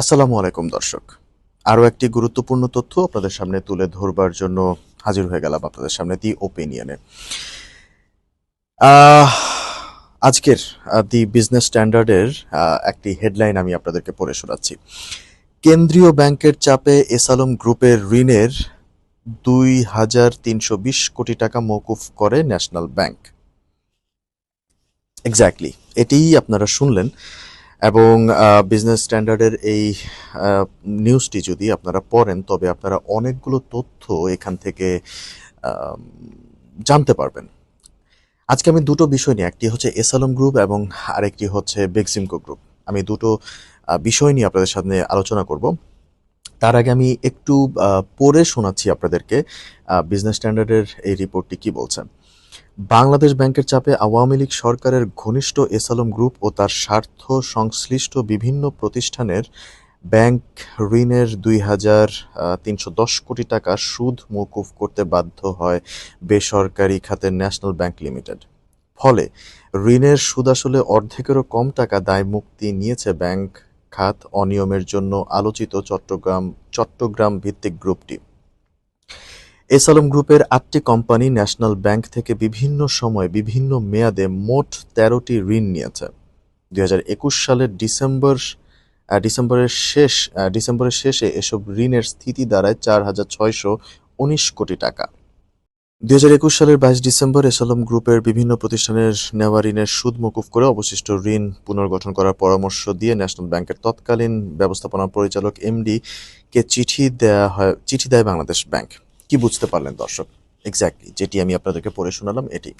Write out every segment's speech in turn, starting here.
আসসালামু আলাইকুম, দর্শক। আরও একটি গুরুত্বপূর্ণ তথ্য আপনাদের সামনে তুলে ধরবার জন্য হাজির হয়ে গেলাম আপনাদের সামনে দি ওপিনিয়নে আজকের দি বিজনেস স্ট্যান্ডার্ডের একটি হেডলাইন আমি আপনাদেরকে পড়ে শোনাচ্ছি। কেন্দ্রীয় ব্যাংকের চাপে এসালম গ্রুপের ঋণের দুই হাজার তিনশো বিশ কোটি টাকা মৌকুফ করে ন্যাশনাল ব্যাংক। এক্স্যাক্টলি এটিই আপনারা শুনলেন। এবং বিজনেস স্ট্যান্ডার্ডের এই নিউজটি যদি আপনারা পড়েন, তবে আপনারা অনেকগুলো তথ্য এখান থেকে জানতে পারবেন। আজকে আমি দুটো বিষয় নিয়ে, একটি হচ্ছে এসালম গ্রুপ এবং আরেকটি হচ্ছে বেক্সিমকো গ্রুপ আমি দুটো বিষয় নিয়ে আপনাদের সামনে আলোচনা করব। তার আগে আমি একটু পড়ে শোনাচ্ছি আপনাদেরকে বিজনেস স্ট্যান্ডার্ডের এই রিপোর্টটি কি বলছে। বাংলাদেশ ব্যাংকের চাপে আওয়ামী লীগ সরকারের ঘনিষ্ঠ এসালম গ্রুপ ও তার স্বার্থ সংশ্লিষ্ট বিভিন্ন প্রতিষ্ঠানের ব্যাংক ঋণের দুই হাজার তিনশো দশ কোটি টাকা সুদ মৌকুফ করতে বাধ্য হয় বেসরকারি খাতের ন্যাশনাল ব্যাংক লিমিটেড। ফলে ঋণের সুদ আসলে অর্ধেকেরও কম টাকা দায় মুক্তি নিয়েছে ব্যাংক খাত অনিয়মের জন্য আলোচিত চট্টগ্রাম চট্টগ্রাম ভিত্তিক গ্রুপটি। এসালম গ্রুপের আটটি কোম্পানি ন্যাশনাল ব্যাংক থেকে বিভিন্ন সময় বিভিন্ন মেয়াদে মোট তেরোটি ঋণ নিয়েছে। দুই হাজার একুশ সালের ডিসেম্বর ডিসেম্বরের শেষ ডিসেম্বরের শেষে এসব ঋণের স্থিতি দাঁড়ায় চার হাজার ছয়শো উনিশ কোটি টাকা। দুই হাজার একুশ সালের বাইশ ডিসেম্বর এসালম গ্রুপের বিভিন্ন প্রতিষ্ঠানের নেওয়া ঋণের সুদ মকুফ করে অবশিষ্ট ঋণ পুনর্গঠন করার পরামর্শ দিয়ে ন্যাশনাল ব্যাংকের তৎকালীন ব্যবস্থাপনা পরিচালক, এমডি, কে চিঠি দেয়া হয়, চিঠি দেয় বাংলাদেশ ব্যাংক। কি বুঝতে পারলেন দর্শক? এক্স্যাক্টলি যেটি আমি আপনাদেরকে পড়ে শোনালাম এটি।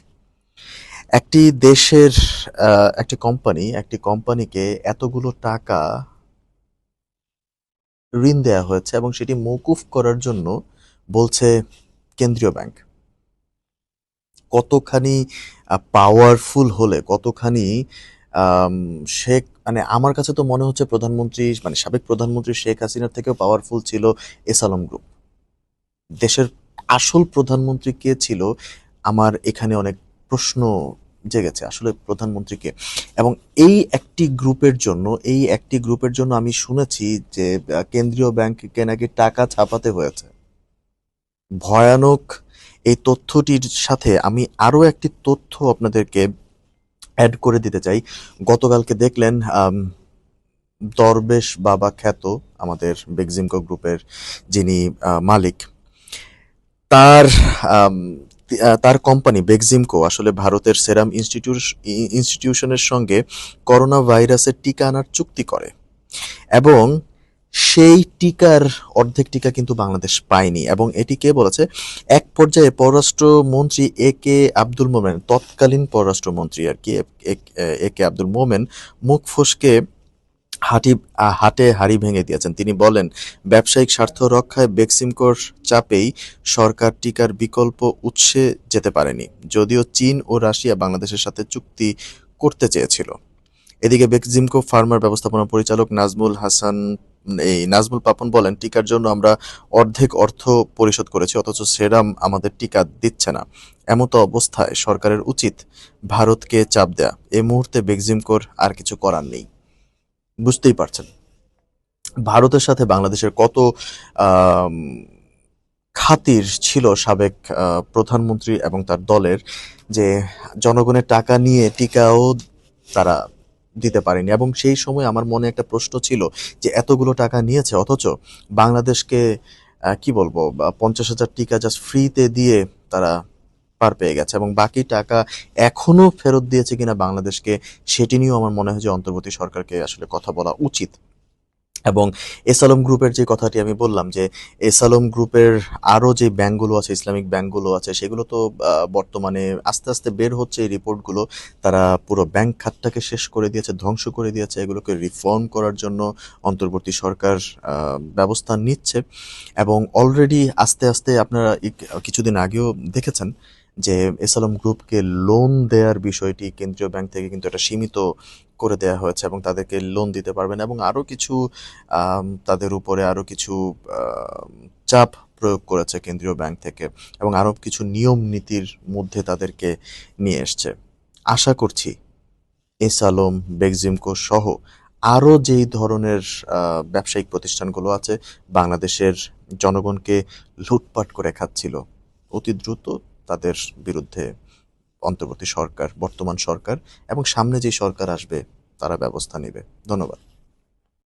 একটি দেশের একটি কোম্পানি একটি কোম্পানিকে এতগুলো টাকা ঋণ দেয়া হয়েছে এবং সেটি মৌকুফ করার জন্য বলছে কেন্দ্রীয় ব্যাংক। কতখানি পাওয়ারফুল হলে, কতখানি শেখ মানে আমার কাছে তো মনে হচ্ছে প্রধানমন্ত্রী মানে সাবেক প্রধানমন্ত্রী শেখ হাসিনার থেকেও পাওয়ারফুল ছিল এসালম গ্রুপ দেশের আসল প্রধানমন্ত্রী কে ছিল? আমার এখানে অনেক প্রশ্ন জেগেছে। আসলে প্রধানমন্ত্রী কে? এবং এই একটি গ্রুপের জন্য, এই একটি গ্রুপের জন্য আমি শুনেছি যে কেন্দ্রীয় ব্যাংককে নাকি টাকা ছাপাতে হয়েছে। ভয়ানক এই তথ্যটির সাথে আমি আরও একটি তথ্য আপনাদেরকে অ্যাড করে দিতে চাই। গতকালকে দেখলেন দরবেশ বাবা খ্যাত আমাদের বেগজিমকো গ্রুপের যিনি মালিক। তার তার কোম্পানি বেক্সিমকো আসলে ভারতের সেরাম ইনস্টিটিউট ইনস্টিটিউশনের সঙ্গে করোনা ভাইরাসের টিকা আনার চুক্তি করে। এবং সেই টিকার অর্ধেক টিকা কিন্তু বাংলাদেশ পায়নি এবং এটি কে বলেছে? এক পর্যায়ে পররাষ্ট্রমন্ত্রী এ কে আব্দুল মোমেন, তৎকালীন পররাষ্ট্রমন্ত্রী আর কি এ কে আব্দুল মোমেন মুখ ফসকে হাঁটি হাটে হাড়ি ভেঙে দিয়েছেন। তিনি বলেন, ব্যবসায়িক স্বার্থ রক্ষায় বেক্সিমকোর চাপেই সরকার টিকার বিকল্প উৎসে যেতে পারেনি, যদিও চীন ও রাশিয়া বাংলাদেশের সাথে চুক্তি করতে চেয়েছিল। এদিকে বেক্সিমকো ফার্মার ব্যবস্থাপনা পরিচালক নাজমুল হাসান, এই নাজমুল পাপন বলেন, টিকার জন্য আমরা অর্ধেক অর্থ পরিশোধ করেছি, অথচ সেরাম আমাদের টিকা দিচ্ছে না। এমতো অবস্থায় সরকারের উচিত ভারতকে চাপ দেয়া। এই মুহূর্তে বেক্সিমকোর আর কিছু করার নেই। বুঝতেই পারছেন। ভারতের সাথে বাংলাদেশের কত খাতির ছিল সাবেক প্রধানমন্ত্রী এবং তার দলের যে জনগণের টাকা নিয়ে টিকাও তারা দিতে পারেনি। এবং সেই সময় আমার মনে একটা প্রশ্ন ছিল যে এতগুলো টাকা নিয়েছে, অথচ বাংলাদেশকে কি বলব পঞ্চাশ হাজার টিকা জাস্ট ফ্রিতে দিয়ে তারা পার পেয়ে গেছে এবং বাকি টাকা এখনও ফেরত দিয়েছে কিনা বাংলাদেশকে, সেটি নিয়েও আমার মনে হয় যে অন্তর্বর্তী সরকারকে আসলে কথা বলা উচিত। এবং এসালম গ্রুপের যে কথাটি আমি বললাম যে, এসালম গ্রুপের আরও যে ব্যাংকগুলো আছে, ইসলামিক ব্যাংকগুলো আছে, সেগুলো তো বর্তমানে আস্তে আস্তে বের হচ্ছে এই রিপোর্টগুলো। তারা পুরো ব্যাংক খাতটাকে শেষ করে দিয়েছে, ধ্বংস করে দিয়েছে, এগুলোকে রিফর্ম করার জন্য অন্তর্বর্তী সরকার ব্যবস্থা নিচ্ছে। এবং অলরেডি আস্তে আস্তে আপনারা কিছুদিন আগেও দেখেছেন যে এসালম গ্রুপকে লোন দেওয়ার বিষয়টি কেন্দ্রীয় ব্যাংক থেকে কিন্তু এটা সীমিত করে দেওয়া হয়েছে এবং তাদেরকে লোন দিতে পারবেন এবং আরও কিছু তাদের উপরে আরও কিছু চাপ প্রয়োগ করেছে কেন্দ্রীয় ব্যাংক থেকে এবং আরও কিছু নিয়ম নীতির মধ্যে তাদেরকে নিয়ে এসছে। আশা করছি এস আলম বেগজিমকো সহ আরও যেই ধরনের ব্যবসায়িক প্রতিষ্ঠানগুলো আছে, বাংলাদেশের জনগণকে লুটপাট করে খাচ্ছিল। অতি দ্রুত তাদের বিরুদ্ধে অন্তর্বর্তী সরকার, বর্তমান সরকার এবং সামনে যে সরকার আসবে, তারা ব্যবস্থা নেবে। ধন্যবাদ।